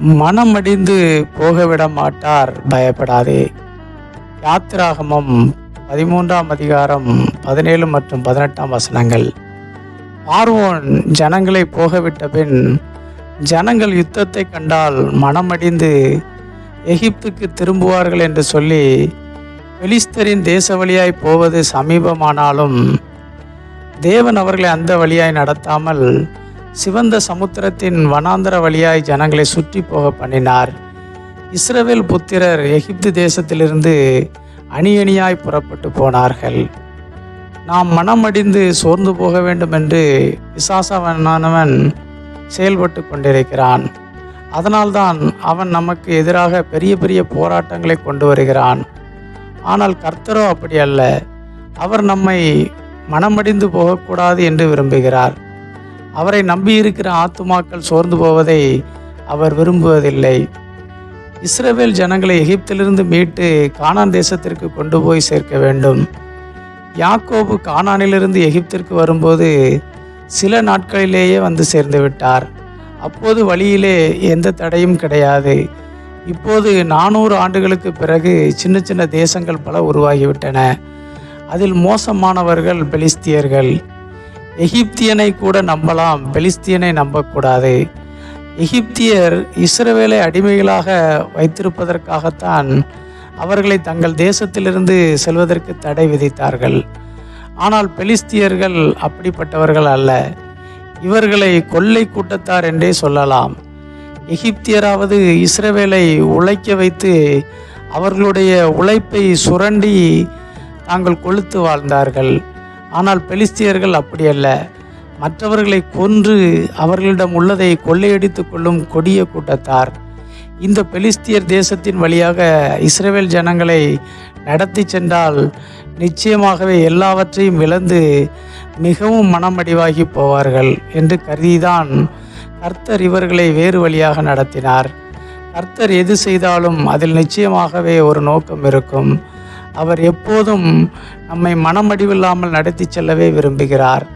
மனமடிந்து போகவிட மாட்டார் பயப்படாதே. யாத்திராகமம் பதிமூன்றாம் அதிகாரம் பதினேழு மற்றும் பதினெட்டாம் வசனங்கள். பார்வோன் ஜனங்களை போகவிட்ட பின் ஜனங்கள் யுத்தத்தை கண்டால் மனமடிந்து எகிப்துக்கு திரும்புவார்கள் என்று சொல்லி பெலிஸ்தரின் தேச வழியாய் போவது சமீபமானாலும் தேவன் அவர்களை அந்த வழியாய் நடத்தாமல் சிவந்த சமுத்திரத்தின் வனாந்தர வழியாய் ஜனங்களை சுற்றி போக பண்ணினார். இஸ்ரவேல் புத்திரர் எகிப்து தேசத்திலிருந்து அணி அணியாய் புறப்பட்டு போனார்கள். நாம் மனமடிந்து சோர்ந்து போக வேண்டும் என்று விசாசவனானவன் செயல்பட்டு கொண்டிருக்கிறான். அதனால்தான் அவன் நமக்கு எதிராக பெரிய பெரிய போராட்டங்களை கொண்டு வருகிறான். ஆனால் கர்த்தரோ அப்படி அல்ல. அவர் நம்மை மனமடிந்து போகக்கூடாது என்று விரும்புகிறார். அவரை நம்பியிருக்கிற ஆத்துமாக்கள் சோர்ந்து போவதை அவர் விரும்புவதில்லை. இஸ்ரேவேல் ஜனங்களை எகிப்திலிருந்து மீட்டு கானான் தேசத்திற்கு கொண்டு போய் சேர்க்க வேண்டும். யாக்கோபு கானானிலிருந்து எகிப்திற்கு வரும்போது சில நாட்களிலேயே வந்து சேர்ந்து விட்டார். அப்போது வழியிலே எந்த தடையும் கிடையாது. இப்போது நானூறு ஆண்டுகளுக்கு பிறகு சின்ன சின்ன தேசங்கள் பல உருவாகிவிட்டன. அதில் மோசமானவர்கள் பெலிஸ்தியர்கள். எகிப்தியனை கூட நம்பலாம் பெலிஸ்தியனை நம்பக்கூடாது. எகிப்தியர் இஸ்ரவேலை அடிமைகளாக வைத்திருப்பதற்காகத்தான் அவர்களை தங்கள் தேசத்திலிருந்து செல்வதற்கு தடை விதித்தார்கள். ஆனால் பெலிஸ்தியர்கள் அப்படிப்பட்டவர்கள் அல்ல. இவர்களை கொள்ளை கூட்டத்தார் என்றே சொல்லலாம். எகிப்தியராவது இஸ்ரவேலை உழைக்க வைத்து அவர்களுடைய உழைப்பை சுரண்டி தாங்கள் கொளுத்து வாழ்ந்தார்கள். ஆனால் பெலிஸ்தியர்கள் அப்படியல்ல. மற்றவர்களை கொன்று அவர்களிடம் உள்ளதை கொள்ளையடித்து கொள்ளும் கொடிய கூட்டத்தார். இந்த பெலிஸ்தியர் தேசத்தின் வழியாக இஸ்ரேல் ஜனங்களை நடத்தி சென்றால் நிச்சயமாகவே எல்லாவற்றையும் இழந்து மிகவும் மனமடிவாகி போவார்கள் என்று கருதிதான் கர்த்தர் இவர்களை வேறு வழியாக நடத்தினார். கர்த்தர் எது செய்தாலும் அதில் நிச்சயமாகவே ஒரு நோக்கம் இருக்கும். அவர் எப்போதும் நம்மை மனமடிவில்லாமல் நடத்தி செல்லவே விரும்புகிறார்.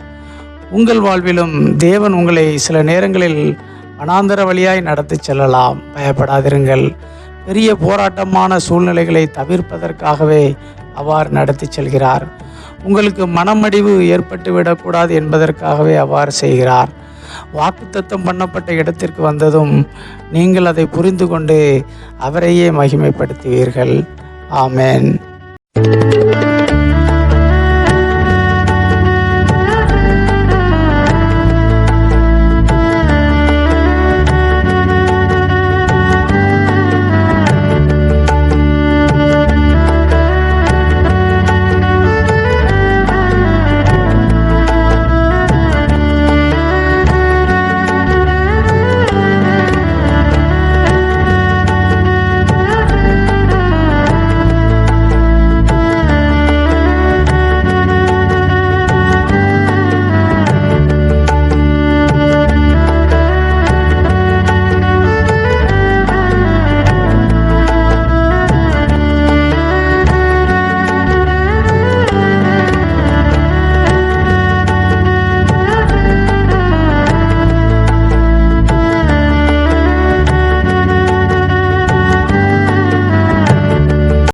உங்கள் வாழ்விலும் தேவன் உங்களை சில நேரங்களில் வனாந்தர வழியாய் நடத்தி செல்லலாம். பயப்படாதிருங்கள். பெரிய போராட்டமான சூழ்நிலைகளை தவிர்ப்பதற்காகவே அவ்வாறு நடத்தி செல்கிறார். உங்களுக்கு மனமடிவு ஏற்பட்டு விடக்கூடாது என்பதற்காகவே அவ்வாறு செய்கிறார். வாக்குத்தத்தம் பண்ணப்பட்ட இடத்திற்கு வந்ததும் நீங்கள் அதை புரிந்து கொண்டு அவரையே மகிமைப்படுத்துவீர்கள். ஆமேன்.